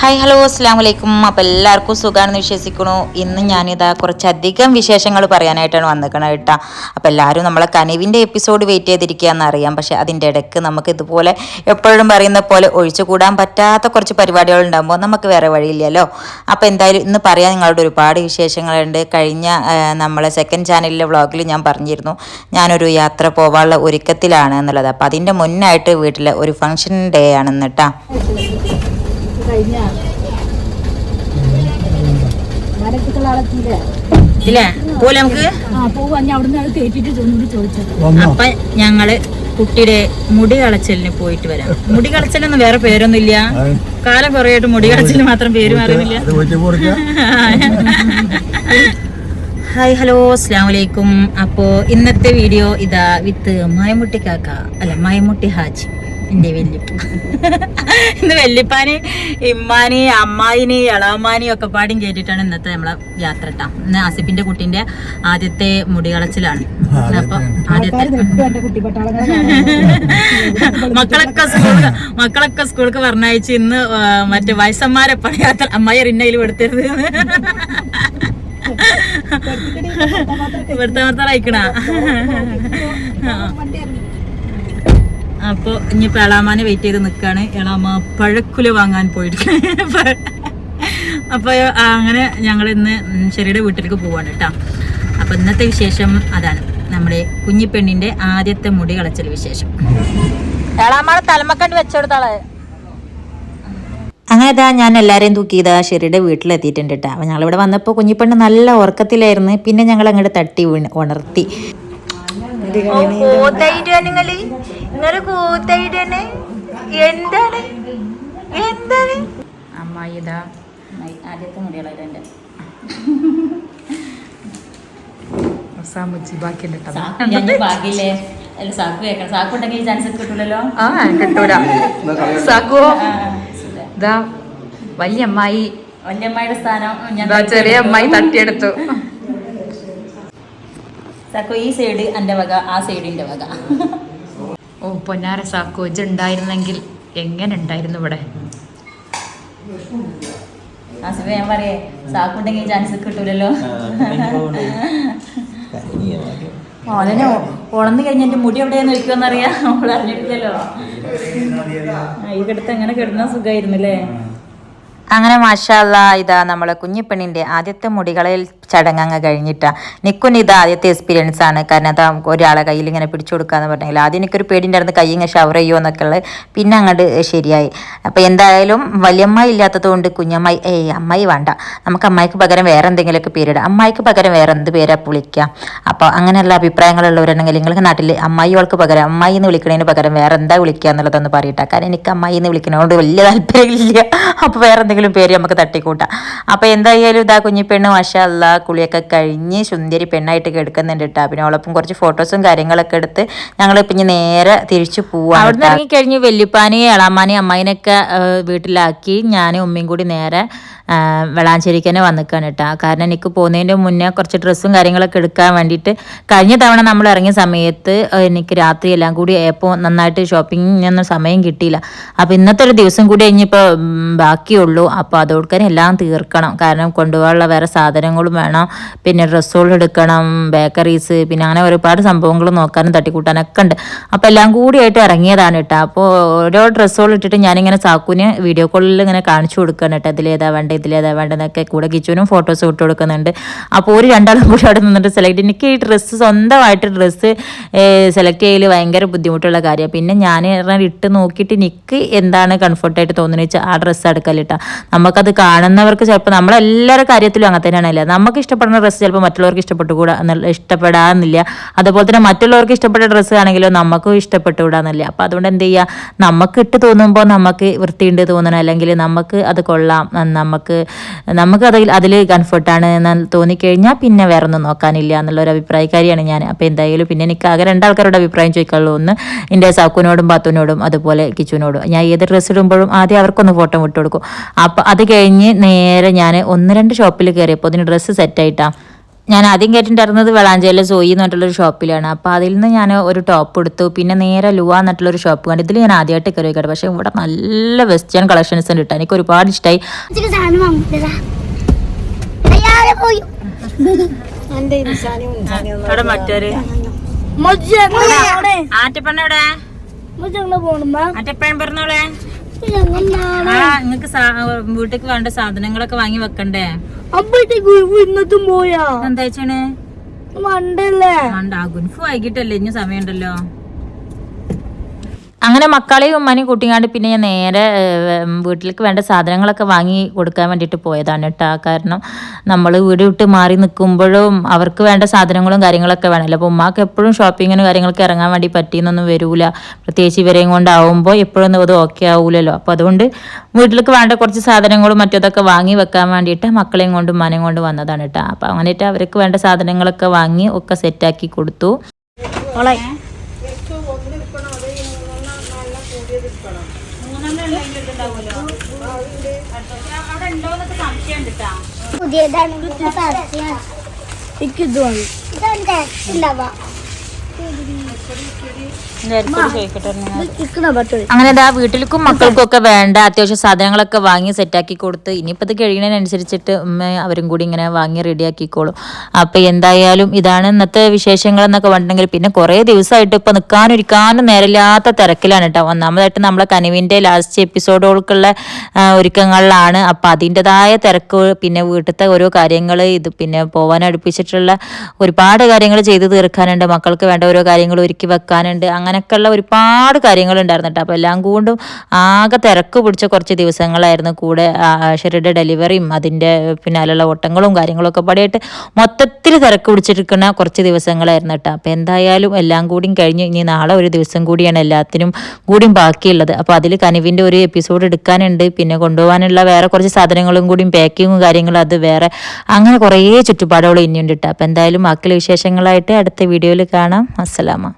Hi hello അസ്സാം വലൈക്കും അപ്പോൾ എല്ലാവർക്കും സുഖമാണെന്ന് വിശ്വസിക്കുന്നു. ഇന്ന് ഞാനിതാ കുറച്ചധികം വിശേഷങ്ങൾ പറയാനായിട്ടാണ് വന്നിരിക്കണത് കേട്ടോ. അപ്പോൾ എല്ലാവരും നമ്മളെ കനിവിന്റെ എപ്പിസോഡ് വെയിറ്റ് ചെയ്തിരിക്കുകയെന്ന് അറിയാം. പക്ഷേ അതിന്റെ ഇടയ്ക്ക് നമുക്ക് ഇതുപോലെ എപ്പോഴും പറയുന്ന പോലെ ഒഴിച്ചു കൂടാൻ പറ്റാത്ത കുറച്ച് പരിപാടികൾ ഉണ്ടാകുമ്പോൾ നമുക്ക് വേറെ വഴിയില്ലല്ലോ. അപ്പോൾ എന്തായാലും ഇന്ന് പറയാൻ നിങ്ങളുടെ ഒരുപാട് വിശേഷങ്ങളുണ്ട്. കഴിഞ്ഞ നമ്മളെ സെക്കൻഡ് ചാനലിലെ വ്ളോഗിൽ ഞാൻ പറഞ്ഞിരുന്നു. ഞാനൊരു യാത്ര പോകാനുള്ള ഒരുക്കത്തിലാണ് എന്നുള്ളത്. അപ്പോൾ അതിന്റെ മുന്നായിട്ട് വീട്ടിലെ ഒരു ഫംഗ്ഷൻ ഡേ ആണെന്ന് കേട്ടോ. കഴിഞ്ഞ? ഇല്ലേ? പോലെ നമുക്ക്? അപ്പൊ ഞങ്ങൾ കുട്ടിയുടെ മുടി കളച്ചലിന് പോയിട്ട് വരാം. മുടി കളച്ചലൊന്നും വേറെ പേരൊന്നും ഇല്ല കാലം കുറേ ആയിട്ട് മുടി കളച്ചലിന് മാത്രം പേര് മാറുന്നില്ല. ഹായ് ഹലോ അസ്സാം വലൈക്കും അപ്പോ ഇന്നത്തെ വീഡിയോ ഇതാ വിത്ത് മയമുട്ടി കാക്ക അല്ല മയമുട്ടി ഹാജി. എന്റെ വല്യപ്പ ഇന്ന് വല്യപ്പാന് ഇമ്മാനി അമ്മായിനി ഇളാമാനി ഒക്കെ പാടും കേട്ടിട്ടാണ് ഇന്നത്തെ നമ്മളെ യാത്ര ഇട്ടാ ഇന്ന് ആസിഫിന്റെ കുട്ടിന്റെ ആദ്യത്തെ മുടികളച്ചിലാണ് അപ്പൊ ആദ്യത്തെ മക്കളൊക്കെ സ്കൂൾ മക്കളൊക്കെ സ്കൂൾക്ക് പറഞ്ഞയച്ച് ഇന്ന് മറ്റേ വയസ്സന്മാരെ പണിയാത്ത അമ്മായി റിന്നയിൽ പെടുത്തരുത്. ഇവിടുത്തെ മാത്രം അയക്കണ. അപ്പൊ ഇനിയിപ്പോ എളാമാനെ വെയിറ്റ് ചെയ്ത് നിക്കാണ്. എളാമ പഴക്കുല വാങ്ങാൻ പോയിട്ട് അപ്പൊ അങ്ങനെ ഞങ്ങൾ ഇന്ന് ചെറിയുടെ വീട്ടിലേക്ക് പോവാണ് കേട്ടോ അപ്പൊ ഇന്നത്തെ വിശേഷം അതാണ്. നമ്മുടെ കുഞ്ഞിപ്പെണ്ണിന്റെ ആദ്യത്തെ മുടി കളച്ചൽ വിശേഷം. എളാമാളെ തലമക്കണ്ട് വെച്ചെടുത്താളെ അങ്ങനെ ഇതാ ഞാൻ എല്ലാവരെയും തൂക്കിയതാ ഷെറിയുടെ വീട്ടിലെത്തിയിട്ടുണ്ട് കേട്ടോ അപ്പം ഞങ്ങളിവിടെ വന്നപ്പോൾ കുഞ്ഞിപ്പെണ്ണ് നല്ല ഉറക്കത്തിലായിരുന്നു. പിന്നെ ഞങ്ങൾ അങ്ങോട്ട് തട്ടി വീണ് തന്നെ എന്താണ്? എന്താണ്? അമ്മായി ഇതാ. ആദ്യത്തെ മുടികളെ ബാക്കിയില്ലേ? അല്ല സാക്ക് കേൾക്കണം സാക്ക് ഉണ്ടെങ്കിൽ ചാൻസ് കിട്ടൂലല്ലോ? ആ കിട്ടൂല. സാക്കോ. ഇതാ വലിയ അമ്മായി. വല്യമ്മയുടെ സ്ഥാനം. ഞാൻ ചെറിയ അമ്മായി തട്ടിയെടുത്തു. സാക്കു ഈ സൈഡ് എന്റെ വക ആ സൈഡിന്റെ വക. ഓ പൊന്നാര സാക്കോജ് ഉണ്ടായിരുന്നെങ്കിൽ എങ്ങനെ ഉണ്ടായിരുന്നു ഇവിടെ? ആസിഫ ഞാൻ പറയേ സാക്കുണ്ടെങ്കിൽ ചാൻസ് കിട്ടൂലല്ലോ. ഓനെ ഉളന്ന് കഴിഞ്ഞ എന്റെ മുടി എവിടെയാന്ന് വെക്കുമെന്നറിയാം നമ്മൾ അറിഞ്ഞിട്ടില്ലല്ലോ ഈ കിടത്ത് എങ്ങനെ കിടന്ന സുഖമായിരുന്നല്ലേ അങ്ങനെ മാഷാല്ല ഇതാ നമ്മളെ കുഞ്ഞിപ്പെണ്ണിന്റെ ആദ്യത്തെ മുടികളയിൽ ചടങ്ങ് കഴിഞ്ഞിട്ടാ. നിക്കുന് ഇത് ആദ്യത്തെ എക്സ്പീരിയൻസ് ആണ്. കാരണം അതാ ഒരാളെ കയ്യിൽ ഇങ്ങനെ പിടിച്ചു കൊടുക്കാന്ന് പറഞ്ഞെങ്കിൽ ആദ്യം എനിക്കൊരു പേടിന്റെ കൈ ഇങ്ങനെ ഷവർ ചെയ്യുമോ എന്നൊക്കെ ഉള്ളത്. പിന്നെ അങ്ങോട്ട് ശരിയായി. അപ്പോൾ എന്തായാലും വലിയമ്മ ഇല്ലാത്തത് കൊണ്ട് കുഞ്ഞമ്മായി ഏയ് അമ്മായി വേണ്ട. നമുക്ക് അമ്മായിക്ക് പകരം വേറെ എന്തെങ്കിലുമൊക്കെ പേരിടാം. അമ്മായിക്ക് പകരം വേറെ എന്ത് പേരാ വിളിക്കാം. അപ്പോൾ അങ്ങനെയുള്ള അഭിപ്രായങ്ങളുള്ളവരുണ്ടെങ്കിൽ നിങ്ങൾക്ക് നാട്ടിൽ അമ്മായികൾക്ക് പകരം അമ്മായി എന്ന് വിളിക്കുന്നതിന് പകരം വേറെ എന്താ വിളിക്കുക എന്നുള്ളതൊന്ന് പറയട്ടെ. കാരണം എനിക്ക് അമ്മായി എന്ന് വിളിക്കുന്നതുകൊണ്ട് വലിയ താല്പര്യമില്ല. അപ്പോൾ വേറെ എന്തെങ്കിലും പേര് നമുക്ക് തട്ടിക്കൂട്ടാം. അപ്പോൾ എന്തായാലും ഇതാ കുഞ്ഞിപ്പെണ്ണ് മാഷല്ല കുളിയൊക്കെ കഴിഞ്ഞ് സുന്ദരി പെണ്ണായിട്ട് കിടക്കുന്നുണ്ട് കേട്ടോ പിന്നെ അവളൊപ്പം കുറച്ച് ഫോട്ടോസും കാര്യങ്ങളൊക്കെ എടുത്ത് ഞങ്ങൾ പിന്നെ നേരെ തിരിച്ചു പോവാ അവിടെ നിന്ന് ഇറങ്ങിക്കഴിഞ്ഞ് വല്യപ്പാനെയും എളാമാനെയും അമ്മായിനൊക്കെ വീട്ടിലാക്കി ഞാനും ഉമ്മയും കൂടി നേരെ വെളാഞ്ചേരിക്ക് തന്നെ വന്നിക്കാണ് കേട്ടോ. കാരണം എനിക്ക് പോകുന്നതിന്റെ മുന്നേ കുറച്ച് ഡ്രസ്സും കാര്യങ്ങളൊക്കെ എടുക്കാൻ വേണ്ടിയിട്ട് കഴിഞ്ഞ തവണ നമ്മൾ ഇറങ്ങിയ സമയത്ത് എനിക്ക് രാത്രി എല്ലാം കൂടി ആയപ്പോൾ നന്നായിട്ട് ഷോപ്പിങ്ങിനൊന്നും സമയം കിട്ടിയില്ല. അപ്പോൾ ഇന്നത്തെ ഒരു ദിവസം കൂടി കഴിഞ്ഞപ്പോൾ ബാക്കിയുള്ളൂ. അപ്പോൾ അതോടൊക്കെ എല്ലാം തീർക്കണം. കാരണം കൊണ്ടുപോകാനുള്ള വേറെ സാധനങ്ങളും വേണം. പിന്നെ ഡ്രസ്സുകൾ എടുക്കണം ബേക്കറീസ് പിന്നെ അങ്ങനെ ഒരുപാട് സംഭവങ്ങൾ നോക്കാനും തട്ടിക്കൂട്ടാനൊക്കെ ഉണ്ട്. അപ്പോൾ എല്ലാം കൂടിയായിട്ട് ഇറങ്ങിയതാണ് കേട്ടോ. അപ്പോൾ ഓരോ ഡ്രസ്സുകൾ ഇട്ടിട്ട് ഞാനിങ്ങനെ സാക്കുവിന് വീഡിയോ കോളിൽ ഇങ്ങനെ കാണിച്ചു കൊടുക്കണം കേട്ടോ. അതിലേതാ വേണ്ട ഇതിലേതാ വേണ്ടതെന്നൊക്കെ കൂടെ കിച്ചുവിനും ഫോട്ടോസ് ഇട്ട് കൊടുക്കുന്നുണ്ട്. അപ്പോൾ ഒരു രണ്ടാളും കൂടി അവിടെ നിന്നിട്ട് സെലക്ട് എനിക്ക് ഈ ഡ്രസ്സ് സ്വന്തമായിട്ട് ഡ്രസ്സ് സെലക്ട് ചെയ്യൽ ഭയങ്കര ബുദ്ധിമുട്ടുള്ള കാര്യമാണ്. പിന്നെ ഞാൻ ഇട്ട് നോക്കിയിട്ട് എനിക്ക് എന്താണ് കംഫർട്ടായിട്ട് തോന്നുന്നത് വെച്ചാൽ ആ ഡ്രസ്സ് എടുക്കലിട്ടാ നമുക്കത് കാണുന്നവർക്ക് ചിലപ്പോൾ നമ്മളെല്ലാവരുടെ കാര്യത്തിലും അങ്ങനെ തന്നെയാണല്ലേ. നമുക്ക് ഇഷ്ടപ്പെടുന്ന ഡ്രസ്സ് ചിലപ്പോൾ മറ്റുള്ളവർക്ക് ഇഷ്ടപ്പെട്ടുകൂടാ ഇഷ്ടപ്പെടാന്നില്ല അതുപോലെ തന്നെ മറ്റുള്ളവർക്ക് ഇഷ്ടപ്പെട്ട ഡ്രസ്സ് ആണെങ്കിലും നമുക്കും ഇഷ്ടപ്പെട്ടുകൂടാന്നില്ല. അപ്പോൾ അതുകൊണ്ട് എന്ത് ചെയ്യുക നമുക്ക് ഇട്ട് തോന്നുമ്പോൾ നമുക്ക് വൃത്തിയുണ്ട് തോന്നണം. അല്ലെങ്കിൽ നമുക്ക് അത് കൊള്ളാം. നമുക്ക് നമുക്ക് അതിൽ അതിൽ കംഫർട്ടാണ് എന്ന് തോന്നിക്കഴിഞ്ഞാൽ പിന്നെ വേറെ ഒന്നും നോക്കാനില്ല എന്നുള്ള ഒരു അഭിപ്രായക്കാരിയാണ് ഞാൻ. അപ്പോൾ എന്തായാലും പിന്നെ എനിക്ക് ആകെ രണ്ടാൾക്കാരുടെ അഭിപ്രായം ചോദിക്കാനുള്ളൂ. ഒന്ന് എന്റെ സാക്കുവിനോടും ബാത്തുവിനോടും അതുപോലെ കിച്ചുവിനോടും. ഞാൻ ഏത് ഡ്രസ്സ് ഇടുമ്പോഴും ആദ്യം അവർക്കൊന്ന് ഫോട്ടോ വിട്ടു കൊടുക്കും. അപ്പോൾ അത് കഴിഞ്ഞ് നേരെ ഞാൻ ഒന്ന് രണ്ട് ഷോപ്പിൽ കയറിയപ്പോൾ അതിന് ഡ്രസ്സ് സെറ്റായിട്ടാണ് ഞാൻ ആദ്യം കേട്ടിട്ടുണ്ടായിരുന്നത് വെളാഞ്ചേരിയിലെ സോയി എന്ന് പറഞ്ഞിട്ടുള്ളൊരു ഷോപ്പിലാണ്. അപ്പോൾ അതിൽ നിന്ന് ഞാൻ ഒരു ടോപ്പ് എടുത്തു. പിന്നെ നേരെ ലുവ എന്നിട്ടുള്ളൊരു ഷോപ്പ് കണ്ടു. ഇതിൽ ഞാൻ ആദ്യമായിട്ട് കയറി കേട്ടോ. പക്ഷേ ഇവിടെ നല്ല വെസ്റ്റേൺ കളക്ഷൻസ് ഉണ്ട് കേട്ടോ. എനിക്ക് ഒരുപാട് ഇഷ്ടമായി നിങ്ങൾക്ക് വീട്ടിക്ക് വേണ്ട സാധനങ്ങളൊക്കെ വാങ്ങി വെക്കണ്ടേ? അപ്പോഴത്തേക്ക് ഇന്നത്തും പോയാ? എന്താ വെച്ചാണ് മണ്ടല്ലേ? മണ്ട ഗുൻഫു വൈകിട്ടല്ലേ ഇനി സമയമുണ്ടല്ലോ. അങ്ങനെ മക്കളെയും ഉമ്മാനെയും കൂട്ടിങ്ങാണ്ട് പിന്നെ ഞാൻ നേരെ വീട്ടിലേക്ക് വേണ്ട സാധനങ്ങളൊക്കെ വാങ്ങി കൊടുക്കാൻ വേണ്ടിയിട്ട് പോയതാണ് കേട്ടോ. കാരണം നമ്മൾ വീട് വിട്ട് മാറി നിൽക്കുമ്പോഴും അവർക്ക് വേണ്ട സാധനങ്ങളും കാര്യങ്ങളൊക്കെ വേണമല്ലോ. അപ്പോൾ ഉമ്മാക്ക് എപ്പോഴും ഷോപ്പിങ്ങിനും കാര്യങ്ങളൊക്കെ ഇറങ്ങാൻ വേണ്ടി പറ്റിയെന്നൊന്നും വരൂല. പ്രത്യേകിച്ച് ഇവരെയും കൊണ്ടാവുമ്പോൾ എപ്പോഴൊന്നും അത് ഓക്കെ ആവൂലല്ലോ. അപ്പോൾ അതുകൊണ്ട് വീട്ടിലേക്ക് വേണ്ട കുറച്ച് സാധനങ്ങളും മറ്റതൊക്കെ വാങ്ങി വെക്കാൻ വേണ്ടിയിട്ട് മക്കളെയും കൊണ്ട് ഉമ്മാനെയും കൊണ്ട് വന്നതാണ് കേട്ടോ. അപ്പോൾ അങ്ങനെയിട്ട് അവർക്ക് വേണ്ട സാധനങ്ങളൊക്കെ വാങ്ങി ഒക്കെ സെറ്റാക്കി കൊടുത്തു. പുതിയതാണ്. എനിക്കിത് വാങ്ങി ഇതെന്താ? ഉണ്ടാവാ അങ്ങനെ. അതാ വീട്ടിലേക്കും മക്കൾക്കും ഒക്കെ വേണ്ട അത്യാവശ്യ സാധനങ്ങളൊക്കെ വാങ്ങി സെറ്റാക്കി കൊടുത്ത് ഇനിയിപ്പോൾ ഇത് കഴിയുന്നതിനനുസരിച്ചിട്ട് ഉമ്മ അവരും കൂടി ഇങ്ങനെ വാങ്ങി റെഡിയാക്കിക്കോളും അപ്പോൾ എന്തായാലും ഇതാണ് ഇന്നത്തെ വിശേഷങ്ങൾ എന്നൊക്കെ പറഞ്ഞിട്ടുണ്ടെങ്കിൽ പിന്നെ കുറേ ദിവസമായിട്ട് ഇപ്പൊ നിൽക്കാനൊരിക്കാനും നേരമില്ലാത്ത തിരക്കിലാണ് കേട്ടോ. ഒന്നാമതായിട്ട് നമ്മളെ കനുവിന്റെ ലാസ്റ്റ് എപ്പിസോഡുകൾക്കുള്ള ഒരുക്കങ്ങളിലാണ്. അപ്പൊ അതിന്റെതായ തിരക്ക് പിന്നെ വീട്ടിലത്തെ ഓരോ കാര്യങ്ങൾ ഇത് പിന്നെ പോവാൻ അടുപ്പിച്ചിട്ടുള്ള ഒരുപാട് കാര്യങ്ങൾ ചെയ്തു തീർക്കാനുണ്ട്. മക്കൾക്ക് വേണ്ട ഓരോ കാര്യങ്ങൾ ഒരുക്കി വെക്കാനുണ്ട്. അങ്ങനെയൊക്കെയുള്ള ഒരുപാട് കാര്യങ്ങളുണ്ടായിരുന്നു കേട്ടോ അപ്പോൾ എല്ലാം കൊണ്ടും ആകെ തിരക്ക് പിടിച്ച കുറച്ച് ദിവസങ്ങളായിരുന്നു കൂടെ ഷെറിയുടെ ഡെലിവറിയും അതിന്റെ പിന്നാലുള്ള ഓട്ടങ്ങളും കാര്യങ്ങളൊക്കെ പടിയായിട്ട് മൊത്തത്തിൽ തിരക്ക് പിടിച്ചിരിക്കുന്ന കുറച്ച് ദിവസങ്ങളായിരുന്നു കേട്ടോ. അപ്പോൾ എന്തായാലും എല്ലാം കൂടിയും കഴിഞ്ഞ് ഇനി നാളെ ഒരു ദിവസം കൂടിയാണ് എല്ലാത്തിനും കൂടിയും ബാക്കിയുള്ളത്. അപ്പോൾ അതിൽ കനിവിന്റെ ഒരു എപ്പിസോഡ് എടുക്കാനുണ്ട്. പിന്നെ കൊണ്ടുപോകാനുള്ള വേറെ കുറച്ച് സാധനങ്ങളും കൂടിയും പാക്കിങ്ങും കാര്യങ്ങളും അത് വേറെ അങ്ങനെ കുറേ ചുറ്റുപാടുകൾ ഇനിയുണ്ട് കേട്ടോ. അപ്പോൾ എന്തായാലും ബാക്കിയുള്ള വിശേഷങ്ങളായിട്ട് അടുത്ത വീഡിയോയിൽ കാണാം. അസ്സലാമ